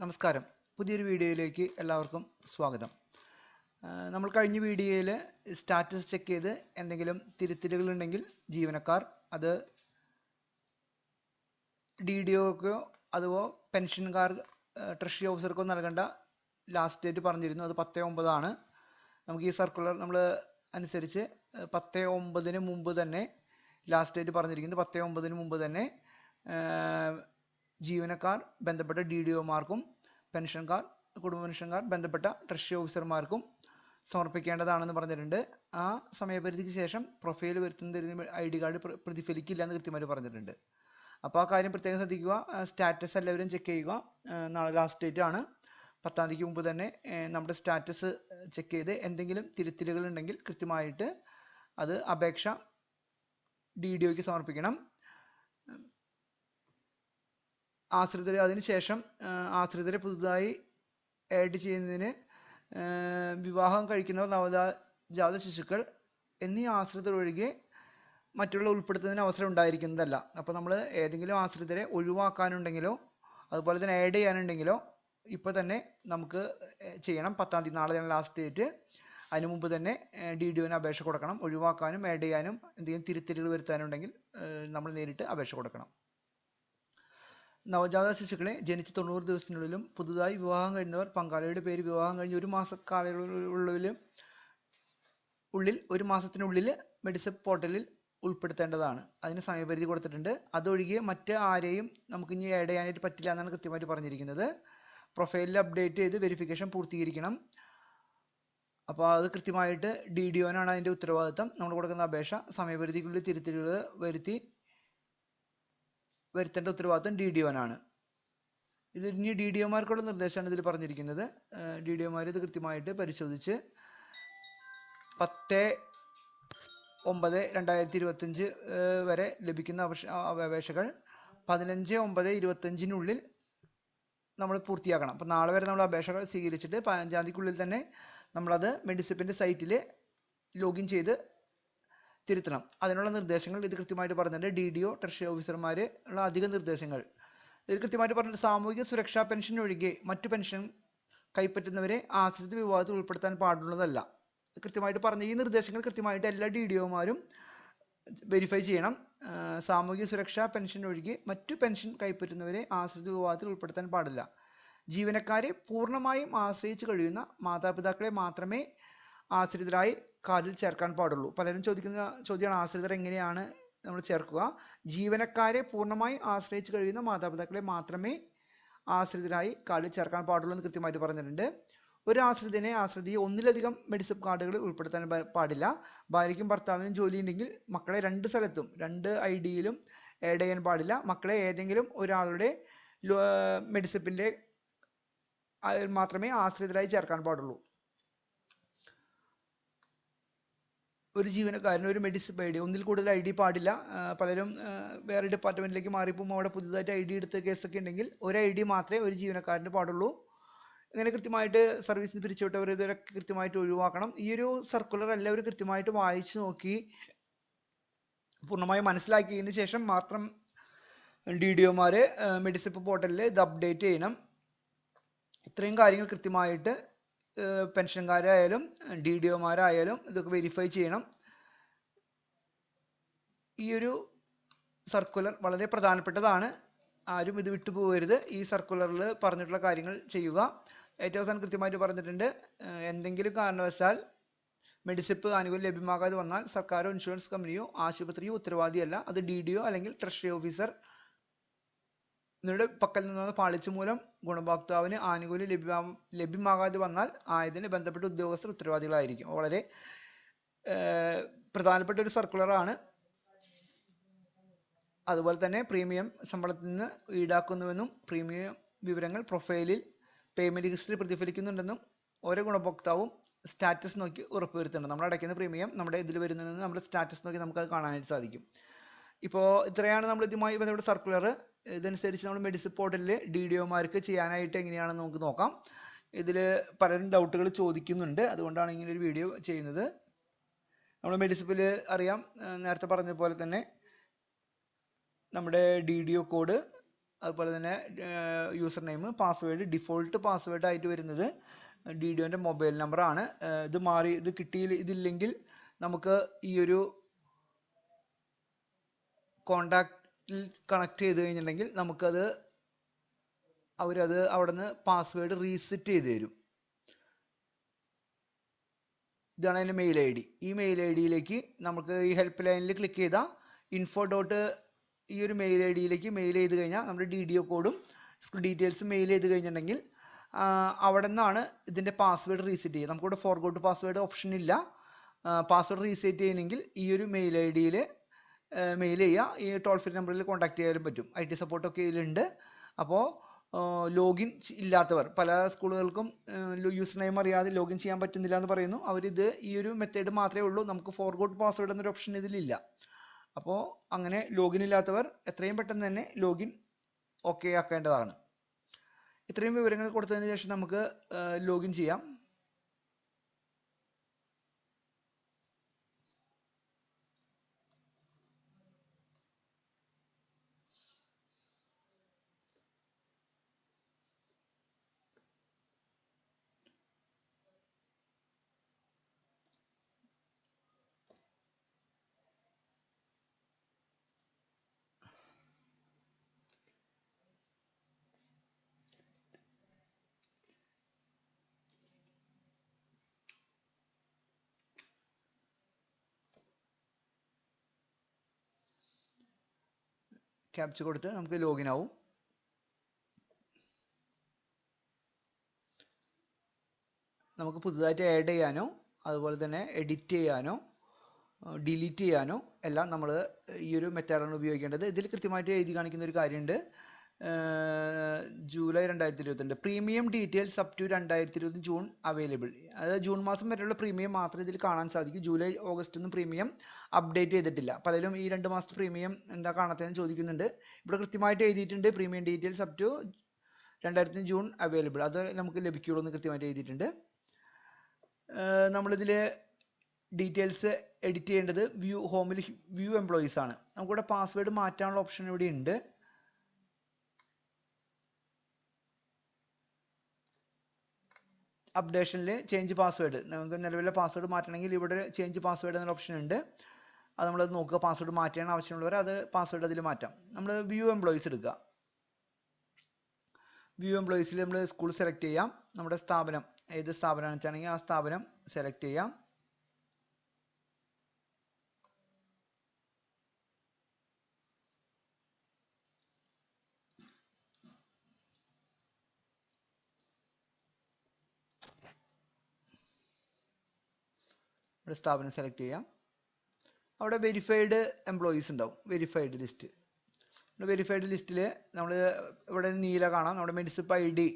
നമസ്കാരം. പുതിയൊരു വീഡിയോയിലേക്ക് എല്ലാവർക്കും സ്വാഗതം. നമ്മൾ കഴിഞ്ഞ വീഡിയോയിൽ സ്റ്റാറ്റസ് ചെക്ക് ചെയ്ത് എന്തെങ്കിലും തിരുത്തലുകൾ ഉണ്ടെങ്കിൽ ജീവനക്കാർ അത് ഡി ഡി ഒക്കോ അതുപോ പെൻഷൻകാർ ട്രഷറി ഓഫീസർക്കോ നൽകേണ്ട ലാസ്റ്റ് ഡേറ്റ് പറഞ്ഞിരുന്നു. അത് പത്ത് ഒമ്പതാണ്. നമുക്ക് ഈ സർക്കുലർ നമ്മൾ അനുസരിച്ച് പത്തേ ഒമ്പതിന് മുമ്പ് തന്നെ ലാസ്റ്റ് ഡേറ്റ് പറഞ്ഞിരിക്കുന്നത് പത്ത് ഒമ്പതിന് മുമ്പ് തന്നെ ജീവനക്കാർ ബന്ധപ്പെട്ട ഡി ഡി ഒമാർക്കും പെൻഷൻകാർ കുടുംബ പെൻഷൻകാർ ബന്ധപ്പെട്ട ട്രഷറി ഓഫീസർമാർക്കും സമർപ്പിക്കേണ്ടതാണെന്ന് പറഞ്ഞിട്ടുണ്ട്. ആ സമയപരിധിക്ക് ശേഷം പ്രൊഫൈൽ വരുത്തുന്നതിന് ഐ ഡി കാർഡ് പ്രതിഫലിക്കില്ല എന്ന് കൃത്യമായിട്ട് പറഞ്ഞിട്ടുണ്ട്. അപ്പോൾ ആ കാര്യം പ്രത്യേകം ശ്രദ്ധിക്കുക. സ്റ്റാറ്റസ് എല്ലാവരും ചെക്ക് ചെയ്യുക. നാളെ ലാസ്റ്റ് ഡേറ്റ് ആണ്. പത്താം തീയതിക്ക് മുമ്പ് തന്നെ നമ്മുടെ സ്റ്റാറ്റസ് ചെക്ക് ചെയ്ത് എന്തെങ്കിലും തിരുത്തലുകൾ ഉണ്ടെങ്കിൽ കൃത്യമായിട്ട് അത് അപേക്ഷ ഡി ഡി ഒക്ക് സമർപ്പിക്കണം. ആശ്രിതരെ അതിനുശേഷം ആശ്രിതരെ പുതുതായി ആഡ് ചെയ്യുന്നതിന് വിവാഹം കഴിക്കുന്നവർ നവജാത ശിശുക്കൾ എന്നീ ആശ്രിതർ ഒഴികെ മറ്റുള്ള ഉൾപ്പെടുത്തുന്നതിന് അവസരം ഉണ്ടായിരിക്കുന്നതല്ല. അപ്പോൾ നമ്മൾ ഏതെങ്കിലും ആശ്രിതരെ ഒഴിവാക്കാനുണ്ടെങ്കിലോ അതുപോലെ തന്നെ ആഡ് ചെയ്യാനുണ്ടെങ്കിലോ ഇപ്പോൾ തന്നെ നമുക്ക് ചെയ്യണം. പത്താം തീയതി നാളെയാണ് ലാസ്റ്റ് ഡേറ്റ് അതിനു മുമ്പ് തന്നെ ഡി ഡി ഒന് അപേക്ഷ കൊടുക്കണം. ഒഴിവാക്കാനും ആഡ് ചെയ്യാനും എന്തെങ്കിലും തിരുത്തലുകൾ വരുത്താനുണ്ടെങ്കിൽ നമ്മൾ നേരിട്ട് അപേക്ഷ കൊടുക്കണം. നവജാത ശിശുക്കളെ ജനിച്ച് തൊണ്ണൂറ് ദിവസത്തിനുള്ളിലും പുതുതായി വിവാഹം കഴിഞ്ഞവർ പങ്കാളിയുടെ പേര് വിവാഹം കഴിഞ്ഞ് ഒരു മാസ കാലയളവിലും ഉള്ളിൽ ഒരു മാസത്തിനുള്ളിൽ മെഡിസെപ്പ് പോർട്ടലിൽ ഉൾപ്പെടുത്തേണ്ടതാണ്. അതിന് സമയപരിധി കൊടുത്തിട്ടുണ്ട്. അതൊഴികെ മറ്റ് ആരെയും നമുക്ക് ഇനി ആഡ് ചെയ്യാനായിട്ട് പറ്റില്ല എന്നാണ് കൃത്യമായിട്ട് പറഞ്ഞിരിക്കുന്നത്. പ്രൊഫൈലിൽ അപ്ഡേറ്റ് ചെയ്ത് വെരിഫിക്കേഷൻ പൂർത്തീകരിക്കണം. അപ്പോൾ അത് കൃത്യമായിട്ട് ഡി ഡി ഒനാണ് അതിന്റെ ഉത്തരവാദിത്തം. നമ്മൾ കൊടുക്കുന്ന അപേക്ഷ സമയപരിധിക്കുള്ളിൽ തിരുത്തലുകൾ വരുത്തി വരുത്തേണ്ട ഉത്തരവാദിത്തം ഡി ഡി ഒനാണ് ഇത് ഇനി ഡി ഡി ഒമാർക്കുള്ള നിർദ്ദേശമാണ് ഇതിൽ പറഞ്ഞിരിക്കുന്നത്. ഡി ഡി ഒമാർ ഇത് കൃത്യമായിട്ട് പരിശോധിച്ച് പത്ത് ഒമ്പത് രണ്ടായിരത്തി ഇരുപത്തഞ്ച് വരെ ലഭിക്കുന്ന അപേക്ഷകൾ പതിനഞ്ച് ഒമ്പത് ഇരുപത്തഞ്ചിനുള്ളിൽ നമ്മൾ പൂർത്തിയാക്കണം. അപ്പോൾ നാളെ വരെ നമ്മൾ അപേക്ഷകൾ സ്വീകരിച്ചിട്ട് പതിനഞ്ചാം തീയതിക്കുള്ളിൽ തന്നെ നമ്മളത് മെഡിസിപ്പിന്റെ സൈറ്റിൽ ലോഗിൻ ചെയ്ത് തിരുത്തണം. അതിനുള്ള നിർദ്ദേശങ്ങൾ ഇത് കൃത്യമായിട്ട് പറഞ്ഞിട്ടുണ്ട്. ഡി ഡി ഒ ട്രഷറി ഓഫീസർമാർ ഉള്ള അധിക നിർദ്ദേശങ്ങൾ. ഇത് കൃത്യമായിട്ട് പറഞ്ഞിട്ട് സാമൂഹിക സുരക്ഷാ പെൻഷൻ ഒഴികെ മറ്റു പെൻഷൻ കൈപ്പറ്റുന്നവരെ ആശ്രിത വിഭാഗത്തിൽ ഉൾപ്പെടുത്താൻ പാടുള്ളതല്ല. കൃത്യമായിട്ട് പറഞ്ഞ ഈ നിർദ്ദേശങ്ങൾ കൃത്യമായിട്ട് എല്ലാ ഡി ഡി ഒമാരും വെരിഫൈ ചെയ്യണം. സാമൂഹിക സുരക്ഷാ പെൻഷൻ ഒഴികെ മറ്റു പെൻഷൻ കൈപ്പറ്റുന്നവരെ ആശ്രിത വിഭാഗത്തിൽ ഉൾപ്പെടുത്താൻ പാടില്ല. ജീവനക്കാരെ പൂർണമായും ആശ്രയിച്ച് കഴിയുന്ന മാതാപിതാക്കളെ മാത്രമേ ആശ്രിതരായി കാർഡിൽ ചേർക്കാൻ പാടുള്ളൂ. പലരും ചോദിക്കുന്ന ചോദ്യമാണ് ആശ്രിതർ എങ്ങനെയാണ് നമ്മൾ ചേർക്കുക? ജീവനക്കാരെ പൂർണമായി ആശ്രയിച്ച് കഴിയുന്ന മാതാപിതാക്കളെ മാത്രമേ ആശ്രിതരായി കാർഡിൽ ചേർക്കാൻ പാടുള്ളൂ എന്ന് കൃത്യമായിട്ട് പറഞ്ഞിട്ടുണ്ട്. ഒരു ആശ്രിതനെ ആശ്രിതയെ ഒന്നിലധികം മെഡിസിപ്പ് കാർഡുകളിൽ ഉൾപ്പെടുത്താൻ പാടില്ല. ഭാര്യയ്ക്കും ഭർത്താവിനും ജോലി ഉണ്ടെങ്കിൽ മക്കളെ രണ്ട് സ്ഥലത്തും രണ്ട് ഐ ഡിയിലും ആഡ് ചെയ്യാൻ പാടില്ല. മക്കളെ ഏതെങ്കിലും ഒരാളുടെ മെഡിസിപ്പിന്റെ മാത്രമേ ആശ്രിതരായി ചേർക്കാൻ പാടുള്ളൂ. ഒരു ജീവനക്കാരന് ഒരു മെഡിസിപ്പ് ഐ ഡി ഒന്നിൽ കൂടുതൽ ഐ ഡി പാടില്ല. പലരും വേറെ ഡിപ്പാർട്ട്മെന്റിലേക്ക് മാറിയപ്പോൾ അവിടെ പുതുതായിട്ട് ഐ ഡി എടുത്ത കേസൊക്കെ ഉണ്ടെങ്കിൽ ഒരു ഐ ഡി മാത്രമേ ഒരു ജീവനക്കാരന് പാടുള്ളൂ. ഇങ്ങനെ കൃത്യമായിട്ട് സർവീസിൽ നിന്ന് പിരിച്ചുവിട്ടവർ ഇതൊക്കെ കൃത്യമായിട്ട് ഒഴിവാക്കണം. ഈ ഒരു സർക്കുലർ എല്ലാവരും കൃത്യമായിട്ട് വായിച്ചു നോക്കി പൂർണമായി മനസ്സിലാക്കിയതിന് ശേഷം മാത്രം ഡി ഡി ഒമാര് മെഡിസിപ്പ് പോർട്ടലിൽ ഇത് അപ്ഡേറ്റ് ചെയ്യണം. ഇത്രയും കാര്യങ്ങൾ കൃത്യമായിട്ട് പെൻഷൻകാരായാലും ഡി ഡി ഒമാരായാലും ഇതൊക്കെ വെരിഫൈ ചെയ്യണം. ഈ ഒരു സർക്കുലർ വളരെ പ്രധാനപ്പെട്ടതാണ്. ആരും ഇത് വിട്ടുപോകരുത് ഈ സർക്കുലറിൽ പറഞ്ഞിട്ടുള്ള കാര്യങ്ങൾ ചെയ്യുക. ഏറ്റവും അവസാനം കൃത്യമായിട്ട് പറഞ്ഞിട്ടുണ്ട് എന്തെങ്കിലും കാരണവശാൽ മെഡിസിപ്പ് ആനുകൂല്യം ലഭ്യമാകാതെ വന്നാൽ സർക്കാരോ ഇൻഷുറൻസ് കമ്പനിയോ ആശുപത്രിയോ ഉത്തരവാദിയല്ല. അത് ഡി അല്ലെങ്കിൽ ട്രഷറി ഓഫീസർ നിങ്ങളുടെ പക്കൽ നിന്നാണ് പാളിച്ച മൂലം ഗുണഭോക്താവിന് ആനുകൂല്യം ലഭ്യമാ ലഭ്യമാകാതെ വന്നാൽ ആയതിന് ബന്ധപ്പെട്ട ഉദ്യോഗസ്ഥർ ഉത്തരവാദികളായിരിക്കും. വളരെ പ്രധാനപ്പെട്ട ഒരു സർക്കുലർ ആണ്. അതുപോലെ തന്നെ പ്രീമിയം ശമ്പളത്തിൽ നിന്ന് ഈടാക്കുന്നുവെന്നും പ്രീമിയം വിവരങ്ങൾ പ്രൊഫൈലിൽ പേയ്മെന്റ് ഹിസ്റ്ററി പ്രതിഫലിക്കുന്നുണ്ടെന്നും ഓരോ ഗുണഭോക്താവും സ്റ്റാറ്റസ് നോക്കി ഉറപ്പുവരുത്തേണ്ടത് നമ്മൾ അടയ്ക്കുന്ന പ്രീമിയം നമ്മുടെ ഇതിൽ വരുന്നതെന്ന് നമ്മുടെ സ്റ്റാറ്റസ് നോക്കി നമുക്ക് അത് കാണാനായിട്ട് സാധിക്കും. ഇപ്പോൾ ഇത്രയാണ് നമ്മൾ ഇതുമായി ബന്ധപ്പെട്ട സർക്കുലർ ഇതനുസരിച്ച് നമ്മൾ മെഡിസിൻ പോർട്ടലിൽ ഡി ഡി ഒമാർക്ക് ചെയ്യാനായിട്ട് എങ്ങനെയാണെന്ന് നമുക്ക് നോക്കാം. ഇതിൽ പലരും ഡൗട്ടുകൾ ചോദിക്കുന്നുണ്ട്. അതുകൊണ്ടാണ് ഇങ്ങനെ ഒരു വീഡിയോ ചെയ്യുന്നത്. നമ്മൾ മെഡിസിപ്പിൽ അറിയാം നേരത്തെ പറഞ്ഞ പോലെ തന്നെ നമ്മുടെ ഡി ഡി ഒ കോഡ് അതുപോലെ തന്നെ user name password default password ആയിട്ട് വരുന്നത് ഡി ഡിഒന്റെ മൊബൈൽ നമ്പറാണ് ഇത് മാറി ഇത് കിട്ടിയില്ല ഇതില്ലെങ്കിൽ നമുക്ക് ഈ ഒരു കോണ്ടാക്റ്റിൽ കണക്ട് ചെയ്ത് കഴിഞ്ഞിട്ടുണ്ടെങ്കിൽ നമുക്കത് അവരത് അവിടെ നിന്ന് പാസ്വേഡ് റീസെറ്റ് ചെയ്ത് തരും. ഇതാണ് എന്റെ മെയിൽ ഐ ഡി. ഈ മെയിൽ ഐ ഡിയിലേക്ക് നമുക്ക് ഈ ഹെൽപ്പ് ലൈനിൽ ക്ലിക്ക് ചെയ്താൽ ഇൻഫോ ഡോട്ട് ഈ ഒരു മെയിൽ ഐ ഡിയിലേക്ക് മെയിൽ ചെയ്ത് കഴിഞ്ഞാൽ നമ്മുടെ ഡി ഡി ഒ കോഡും ഡീറ്റെയിൽസ് മെയിൽ ചെയ്ത് കഴിഞ്ഞിട്ടുണ്ടെങ്കിൽ അവിടെ നിന്നാണ് ഇതിന്റെ പാസ്വേഡ് റീസെറ്റ് ചെയ്യുക. നമുക്കിവിടെ ഫോർഗോട്ട് പാസ്വേഡ് ഓപ്ഷൻ ഇല്ല. പാസ്വേഡ് റീസെറ്റ് ചെയ്യണമെങ്കിൽ ഈ ഒരു മെയിൽ ഐ ഡിയിൽ മെയിൽ ചെയ്യുക ഈ ടോൾ ഫ്രീ നമ്പറിൽ കോൺടാക്ട് ചെയ്യാനും പറ്റും. ഐ ടി സപ്പോർട്ടൊക്കെ ഇതിലുണ്ട്. അപ്പോൾ ലോഗിൻ ഇല്ലാത്തവർ പല സ്കൂളുകൾക്കും യൂസർ നെയിം അറിയാതെ ലോഗിൻ ചെയ്യാൻ പറ്റുന്നില്ല എന്ന് പറയുന്നു. അവരിത് ഈ ഒരു മെത്തേഡ് മാത്രമേ ഉള്ളൂ. നമുക്ക് ഫോർഗോട്ട് പാസ്വേഡ് എന്നൊരു ഓപ്ഷൻ ഇതിലില്ല. അപ്പോൾ അങ്ങനെ ലോഗിൻ ഇല്ലാത്തവർ എത്രയും പെട്ടെന്ന് തന്നെ ലോഗിൻ ഓക്കെ ആക്കേണ്ടതാണ്. ഇത്രയും വിവരങ്ങൾ കൊടുത്തതിന് ശേഷം നമുക്ക് ലോഗിൻ ചെയ്യാം. ക്യാപ്ച കൊടുത്ത് നമുക്ക് ലോഗിൻ ആവും. നമുക്ക് പുതുതായിട്ട് ആഡ് ചെയ്യാനോ അതുപോലെ തന്നെ എഡിറ്റ് ചെയ്യാനോ ഡിലീറ്റ് ചെയ്യാനോ എല്ലാം നമ്മൾ ഈ ഒരു മെത്തേഡാണ് ഉപയോഗിക്കേണ്ടത്. ഇതിൽ കൃത്യമായിട്ട് എഴുതി കാണിക്കുന്ന ഒരു കാര്യമുണ്ട്. ജൂലൈ രണ്ടായിരത്തി ഇരുപത്തിരണ്ട് പ്രീമിയം ഡീറ്റെയിൽസ് അപ് ടു രണ്ടായിരത്തി ഇരുപത്തി ജൂൺ അവൈലബിൾ അതായത് ജൂൺ മാസം വരെയുള്ള പ്രീമിയം മാത്രമേ ഇതിൽ കാണാൻ സാധിക്കൂ. ജൂലൈ ഓഗസ്റ്റ് ഒന്നും പ്രീമിയം അപ്ഡേറ്റ് ചെയ്തിട്ടില്ല. പലരും ഈ രണ്ട് മാസത്തെ പ്രീമിയം എന്താ കാണാത്തതെന്ന് ചോദിക്കുന്നുണ്ട്. ഇവിടെ കൃത്യമായിട്ട് എഴുതിയിട്ടുണ്ട് പ്രീമിയം ഡീറ്റെയിൽസ് അപ് ടു രണ്ടായിരത്തി ജൂൺ അവൈലബിൾ അത് നമുക്ക് ലഭിക്കുള്ളൂ എന്ന് കൃത്യമായിട്ട് എഴുതിയിട്ടുണ്ട്. നമ്മളിതിൽ ഡീറ്റെയിൽസ് എഡിറ്റ് ചെയ്യേണ്ടത് വ്യൂ ഹോമിൽ വ്യൂ എംപ്ലോയീസ് ആണ്. നമുക്കിവിടെ പാസ്വേഡ് മാറ്റാനുള്ള ഓപ്ഷൻ ഇവിടെ ഉണ്ട്. അപ്ഡേഷനിൽ ചേഞ്ച് പാസ്വേഡ് നമുക്ക് നിലവിലെ പാസ്വേഡ് മാറ്റണമെങ്കിൽ ഇവിടെ ചേഞ്ച് പാസ്വേഡ് എന്നൊരു ഓപ്ഷൻ ഉണ്ട്. അത് നമ്മൾ നോക്കുക. പാസ്വേഡ് മാറ്റാൻ ആവശ്യമുള്ളവർ അത് പാസ്വേഡ് അതിൽ മാറ്റാം. നമ്മൾ വ്യൂ എംപ്ലോയീസ് എടുക്കുക. വ്യൂ എംപ്ലോയീസിൽ നമ്മൾ സ്കൂൾ സെലക്ട് ചെയ്യാം. നമ്മുടെ സ്ഥാപനം ഏത് സ്ഥാപനമാണെന്ന് വെച്ചാണെങ്കിൽ ആ സ്ഥാപനം സെലക്ട് ചെയ്യാം. ഇവിടെ സ്ഥാപനം സെലക്ട് ചെയ്യാം. അവിടെ വെരിഫൈഡ് എംപ്ലോയീസ് ഉണ്ടാവും. വെരിഫൈഡ് ലിസ്റ്റ് വെരിഫൈഡ് ലിസ്റ്റിൽ നമ്മൾ ഇവിടെ നീല കാണാം. നമ്മുടെ മെഡിസിപ്പ് ഐ ഡി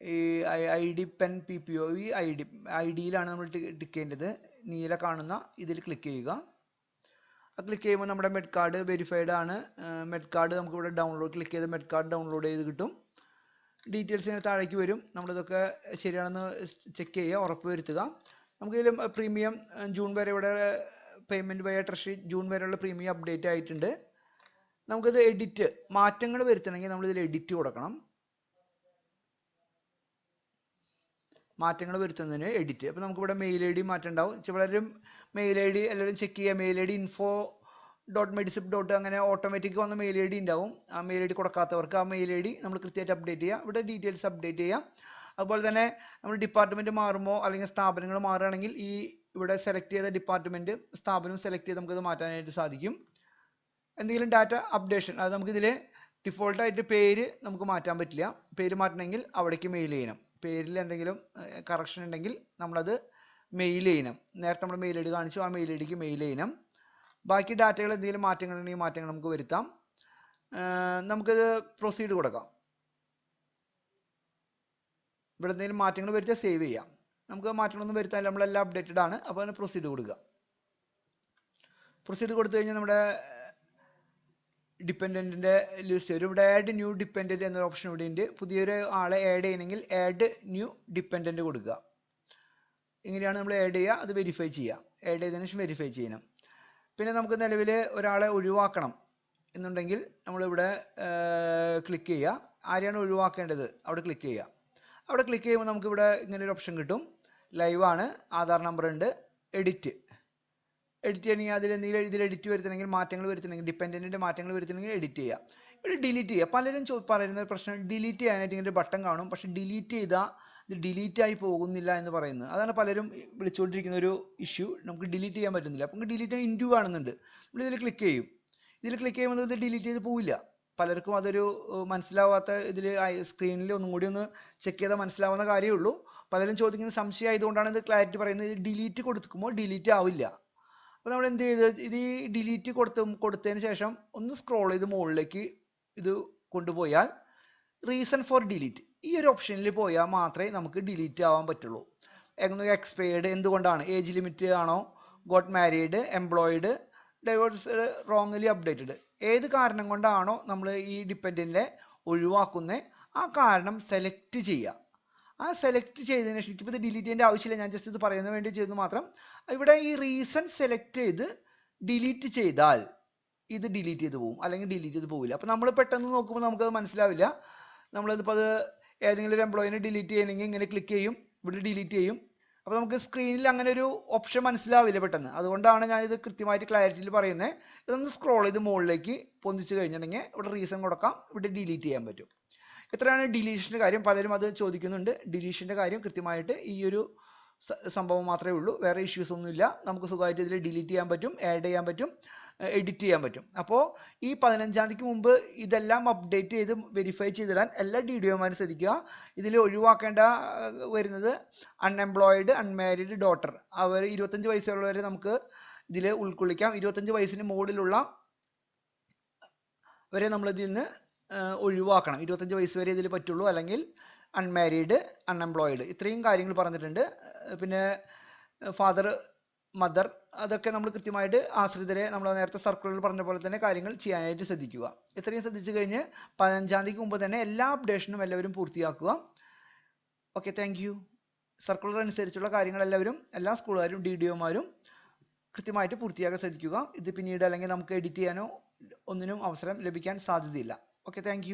ഈ I D pen P P O ഈ ഐ ഡി ഐ ഡിയിലാണ് നമ്മൾ ടിക്ക് ചെയ്യേണ്ടത് നീല കാണുന്ന ഇതിൽ ക്ലിക്ക് ചെയ്യുക. ആ ക്ലിക്ക് ചെയ്യുമ്പോൾ നമ്മുടെ മെഡ് കാർഡ് വെരിഫൈഡ് ആണ്. മെഡ് കാർഡ് നമുക്ക് ഇവിടെ ഡൗൺലോഡ് ക്ലിക്ക് ചെയ്ത് മെഡ് കാർഡ് ഡൗൺലോഡ് ചെയ്ത് കിട്ടും. ഡീറ്റെയിൽസിന് താഴേക്ക് വരും. നമ്മളിതൊക്കെ ശരിയാണെന്ന് ചെക്ക് ചെയ്യുക ഉറപ്പ് വരുത്തുക. നമുക്കിതിൽ പ്രീമിയം ജൂൺ വരെ ഇവിടെ പേയ്മെന്റ് വയ ട്രഷറി ജൂൺ വരെയുള്ള പ്രീമിയം അപ്ഡേറ്റ് ആയിട്ടുണ്ട്. നമുക്കിത് എഡിറ്റ് മാറ്റങ്ങൾ വരുത്തണമെങ്കിൽ ഇതിൽ എഡിറ്റ് കൊടുക്കണം. മാറ്റങ്ങൾ വരുത്തുന്നതിന് എഡിറ്റ് അപ്പോൾ നമുക്കിവിടെ മെയിൽ ഐ ഡി മാറ്റം ഉണ്ടാവും. ചിലരും മെയിൽ ഐ ഡി എല്ലാവരും ചെക്ക് ചെയ്യുക mail I D info dot Medisep dot അങ്ങനെ ഓട്ടോമാറ്റിക് വന്ന മെയിൽ ഐ ഡി ഉണ്ടാവും. ആ മെയിൽ ഐ ഡി കൊടുക്കാത്തവർക്ക് ആ മെയിൽ ഐ ഡി നമ്മൾ കൃത്യമായിട്ട് അപ്ഡേറ്റ് ചെയ്യുക ഇവിടെ ഡീറ്റെയിൽസ് അപ്ഡേറ്റ് ചെയ്യാം. അതുപോലെ തന്നെ നമ്മൾ ഡിപ്പാർട്ട്മെന്റ് മാറുമോ അല്ലെങ്കിൽ സ്ഥാപനങ്ങൾ മാറുകയാണെങ്കിൽ ഈ ഇവിടെ സെലക്ട് ചെയ്ത ഡിപ്പാർട്ട്മെന്റ് സ്ഥാപനം സെലക്ട് ചെയ്ത് നമുക്കത് മാറ്റാനായിട്ട് സാധിക്കും. എന്തെങ്കിലും ഡാറ്റ അപ്ഡേഷൻ അത് നമുക്കിതിൽ ഡിഫോൾട്ടായിട്ട് പേര് നമുക്ക് മാറ്റാൻ പറ്റില്ല. പേര് മാറ്റണമെങ്കിൽ അവിടേക്ക് മെയിൽ ചെയ്യണം. പേരിൽ എന്തെങ്കിലും കറക്ഷൻ ഉണ്ടെങ്കിൽ നമ്മളത് മെയിൽ ചെയ്യണം. നേരത്തെ നമ്മൾ മെയിൽ ഐ കാണിച്ചു ആ മെയിൽ ഐ ഡിക്ക് മെയിൽ ചെയ്യണം. ബാക്കി ഡാറ്റകൾ എന്തെങ്കിലും മാറ്റങ്ങൾ ഉണ്ടെങ്കിൽ മാറ്റങ്ങൾ നമുക്ക് വരുത്താം. നമുക്കത് പ്രൊസീഡ് കൊടുക്കാം. ഇവിടെ എന്തെങ്കിലും മാറ്റങ്ങൾ വരുത്തിയാൽ സേവ് ചെയ്യാം. നമുക്ക് മാറ്റങ്ങളൊന്നും വരുത്താൻ നമ്മളെല്ലാം അപ്ഡേറ്റഡ് ആണ്. അപ്പോൾ അതിന് പ്രൊസീഡ് കൊടുക്കുക. പ്രൊസീഡ് കൊടുത്തു കഴിഞ്ഞാൽ നമ്മുടെ ഡിപ്പെൻഡന്റിന്റെ ലിസ്റ്റ് വരും. ഇവിടെ ആഡ് ന്യൂ ഡിപ്പെൻഡന്റ് എന്നൊരു ഓപ്ഷൻ ഇവിടെ ഉണ്ട്. പുതിയൊരു ആളെ ആഡ് ചെയ്യണമെങ്കിൽ ആഡ് ന്യൂ ഡിപ്പെൻഡന്റ് കൊടുക്കുക. ഇങ്ങനെയാണ് നമ്മൾ ആഡ് ചെയ്യുക. അത് വെരിഫൈ ചെയ്യുക. ആഡ് ചെയ്തതിനു ശേഷം വെരിഫൈ ചെയ്യണം. പിന്നെ നമുക്ക് നിലവിൽ ഒരാളെ ഒഴിവാക്കണം എന്നുണ്ടെങ്കിൽ നമ്മളിവിടെ ക്ലിക്ക് ചെയ്യുക. ആരെയാണ് ഒഴിവാക്കേണ്ടത്? അവിടെ ക്ലിക്ക് ചെയ്യുക. അവിടെ ക്ലിക്ക് ചെയ്യുമ്പോൾ നമുക്കിവിടെ ഇങ്ങനെ ഒരു ഓപ്ഷൻ കിട്ടും ലൈവാണ് ആധാർ നമ്പർ ഉണ്ട്. എഡിറ്റ് എഡിറ്റ് ചെയ്യണമെങ്കിൽ അതിൽ എന്തെങ്കിലും ഇതിൽ എഡിറ്റ് വരുത്തണമെങ്കിൽ മാറ്റങ്ങൾ വരുത്തണമെങ്കിൽ ഡിപ്പെൻഡന്റിന്റെ മാറ്റങ്ങൾ വരുത്തണമെങ്കിൽ എഡിറ്റ് ചെയ്യുക ഇവിടെ ഡിലീറ്റ് ചെയ്യുക പലരും ചോ പറയുന്ന പ്രശ്നം ഡിലീറ്റ് ചെയ്യാനായിട്ട് ഇങ്ങനെ ഒരു ബട്ടൺ കാണും. പക്ഷെ ഡിലീറ്റ് ചെയ്താൽ ഇത് ഡിലീറ്റ് ആയി പോകുന്നില്ല എന്ന് പറയുന്നത്. അതാണ് പലരും വിളിച്ചുകൊണ്ടിരിക്കുന്ന ഒരു ഇഷ്യൂ നമുക്ക് ഡിലീറ്റ് ചെയ്യാൻ പറ്റുന്നില്ല. അപ്പം ഡിലീറ്റ് ഇൻഡു കാണുന്നുണ്ട് നമ്മൾ ഇതിൽ ക്ലിക്ക് ചെയ്യും. ഇതിൽ ക്ലിക്ക് ചെയ്യുമ്പോൾ ഇത് ഡിലീറ്റ് ചെയ്ത് പോവില്ല. പലർക്കും അതൊരു മനസ്സിലാവാത്ത ഇതിൽ സ്ക്രീനിൽ ഒന്നും കൂടി ഒന്ന് ചെക്ക് ചെയ്താൽ മനസ്സിലാവുന്ന കാര്യമേ ഉള്ളൂ പലരും ചോദിക്കുന്ന സംശയം ആയതുകൊണ്ടാണ് ഇത് ക്ലാരിറ്റി പറയുന്നത്. ഡിലീറ്റ് കൊടുക്കുമ്പോൾ ഡിലീറ്റ് ആവില്ല. അപ്പോൾ നമ്മൾ എന്ത് ചെയ്ത്? ഇത് ഈ ഡിലീറ്റ് കൊടുത്ത് കൊടുത്തതിന് ശേഷം ഒന്ന് സ്ക്രോൾ ചെയ്ത് മുകളിലേക്ക് ഇത് കൊണ്ടുപോയാൽ റീസൺ ഫോർ ഡിലീറ്റ് ഈ ഒരു ഓപ്ഷനിൽ പോയാൽ മാത്രമേ നമുക്ക് ഡിലീറ്റ് ആവാൻ പറ്റുള്ളൂ. എക്സ്പയർഡ് എന്തുകൊണ്ടാണ്? ഏജ് ലിമിറ്റ് ആണോ? Got married employed divorce wrongly updated ഏത് കാരണം കൊണ്ടാണോ നമ്മൾ ഈ ഡിപ്പെൻഡന്റിനെ ഒഴിവാക്കുന്നത് ആ കാരണം സെലക്ട് ചെയ്യുക ആ സെലക്ട് ചെയ്തതിന് ശേഷം എനിക്കിപ്പോൾ ഇത് ഡിലീറ്റ് ചെയ്യേണ്ട ആവശ്യമില്ല ഞാൻ ജസ്റ്റ് ഇത് പറയുന്നതിന് വേണ്ടി ചെയ്തു മാത്രം. ഇവിടെ ഈ റീസൺ സെലക്ട് ചെയ്ത് ഡിലീറ്റ് ചെയ്താൽ ഇത് ഡിലീറ്റ് ചെയ്ത് പോകും അല്ലെങ്കിൽ ഡിലീറ്റ് ചെയ്ത് പോവില്ല. അപ്പോൾ നമ്മൾ പെട്ടെന്ന് നോക്കുമ്പോൾ നമുക്കത് മനസ്സിലാവില്ല. നമ്മളിതിപ്പോൾ അത് ഏതെങ്കിലും ഒരു എംപ്ലോയിനെ ഡിലീറ്റ് ചെയ്യണമെങ്കിൽ ഇങ്ങനെ ക്ലിക്ക് ചെയ്യും ഇവിടെ ഡിലീറ്റ് ചെയ്യും അപ്പോൾ നമുക്ക് സ്ക്രീനിൽ അങ്ങനെ ഒരു ഓപ്ഷൻ മനസ്സിലാവില്ല പെട്ടെന്ന്. അതുകൊണ്ടാണ് ഞാനിത് കൃത്യമായിട്ട് ക്ലാരിറ്റിയിൽ പറയുന്നത് ഇതൊന്ന് സ്ക്രോൾ ചെയ്ത് മുകളിലേക്ക് പൊന്തിച്ച് കഴിഞ്ഞിട്ടുണ്ടെങ്കിൽ ഇവിടെ റീസൺ കൊടുക്കാം. ഇവിടെ ഡിലീറ്റ് ചെയ്യാൻ പറ്റും. ഇത്രയാണ് ഡിലീഷന്റെ കാര്യം. പലരും അത് ചോദിക്കുന്നുണ്ട്. ഡിലീഷന്റെ കാര്യം കൃത്യമായിട്ട് ഈ ഒരു സംഭവം മാത്രമേ ഉള്ളൂ. വേറെ ഇഷ്യൂസ് ഒന്നുമില്ല. നമുക്ക് സുഖമായിട്ട് ഇതിൽ ഡിലീറ്റ് ചെയ്യാൻ പറ്റും ആഡ് ചെയ്യാൻ പറ്റും. എഡിറ്റ് ചെയ്യാൻ പറ്റും. അപ്പോൾ ഈ പതിനഞ്ചാം തീയതിക്ക് മുമ്പ് ഇതെല്ലാം അപ്ഡേറ്റ് ചെയ്ത് വെരിഫൈ ചെയ്തിടാൻ എല്ലാ ഡി ഡി ഒമാരും ശ്രദ്ധിക്കുക. ഇതിൽ ഒഴിവാക്കേണ്ട വരുന്നത് അൺഎംപ്ലോയിഡ് അൺമാരീഡ് ഡോട്ടർ അവർ ഇരുപത്തഞ്ച് വയസ്സുള്ളവരെ നമുക്ക് ഇതിൽ ഉൾക്കൊള്ളിക്കാം. ഇരുപത്തഞ്ച് വയസ്സിന് മുകളിലുള്ള വരെ നമ്മൾ ഇതിൽ നിന്ന് ഒഴിവാക്കണം. ഇരുപത്തഞ്ച് വയസ്സ് വരെ ഇതിൽ പറ്റുള്ളൂ. അല്ലെങ്കിൽ അൺമാരീഡ് അൺഎംപ്ലോയിഡ് ഇത്രയും കാര്യങ്ങൾ പറഞ്ഞിട്ടുണ്ട്. പിന്നെ ഫാദർ മദർ അതൊക്കെ നമ്മൾ കൃത്യമായിട്ട് ആശ്രിതരെ നമ്മൾ നേരത്തെ സർക്കുലറിൽ പറഞ്ഞ പോലെ തന്നെ കാര്യങ്ങൾ ചെയ്യാനായിട്ട് ശ്രദ്ധിക്കുക. ഇത്രയും ശ്രദ്ധിച്ചു കഴിഞ്ഞ് പതിനഞ്ചാം തീയതിക്ക് മുമ്പ് തന്നെ എല്ലാ അപ്ഡേഷനും എല്ലാവരും പൂർത്തിയാക്കുക. ഓക്കെ താങ്ക് യു സർക്കുലർ അനുസരിച്ചുള്ള കാര്യങ്ങൾ എല്ലാവരും എല്ലാ സ്കൂളുകാരും ഡി ഡി ഒമാരും കൃത്യമായിട്ട് പൂർത്തിയാക്കാൻ ശ്രദ്ധിക്കുക. ഇത് പിന്നീട് അല്ലെങ്കിൽ നമുക്ക് എഡിറ്റ് ചെയ്യാനോ ഒന്നിനും അവസരം ലഭിക്കാൻ സാധ്യതയില്ല. Okay thank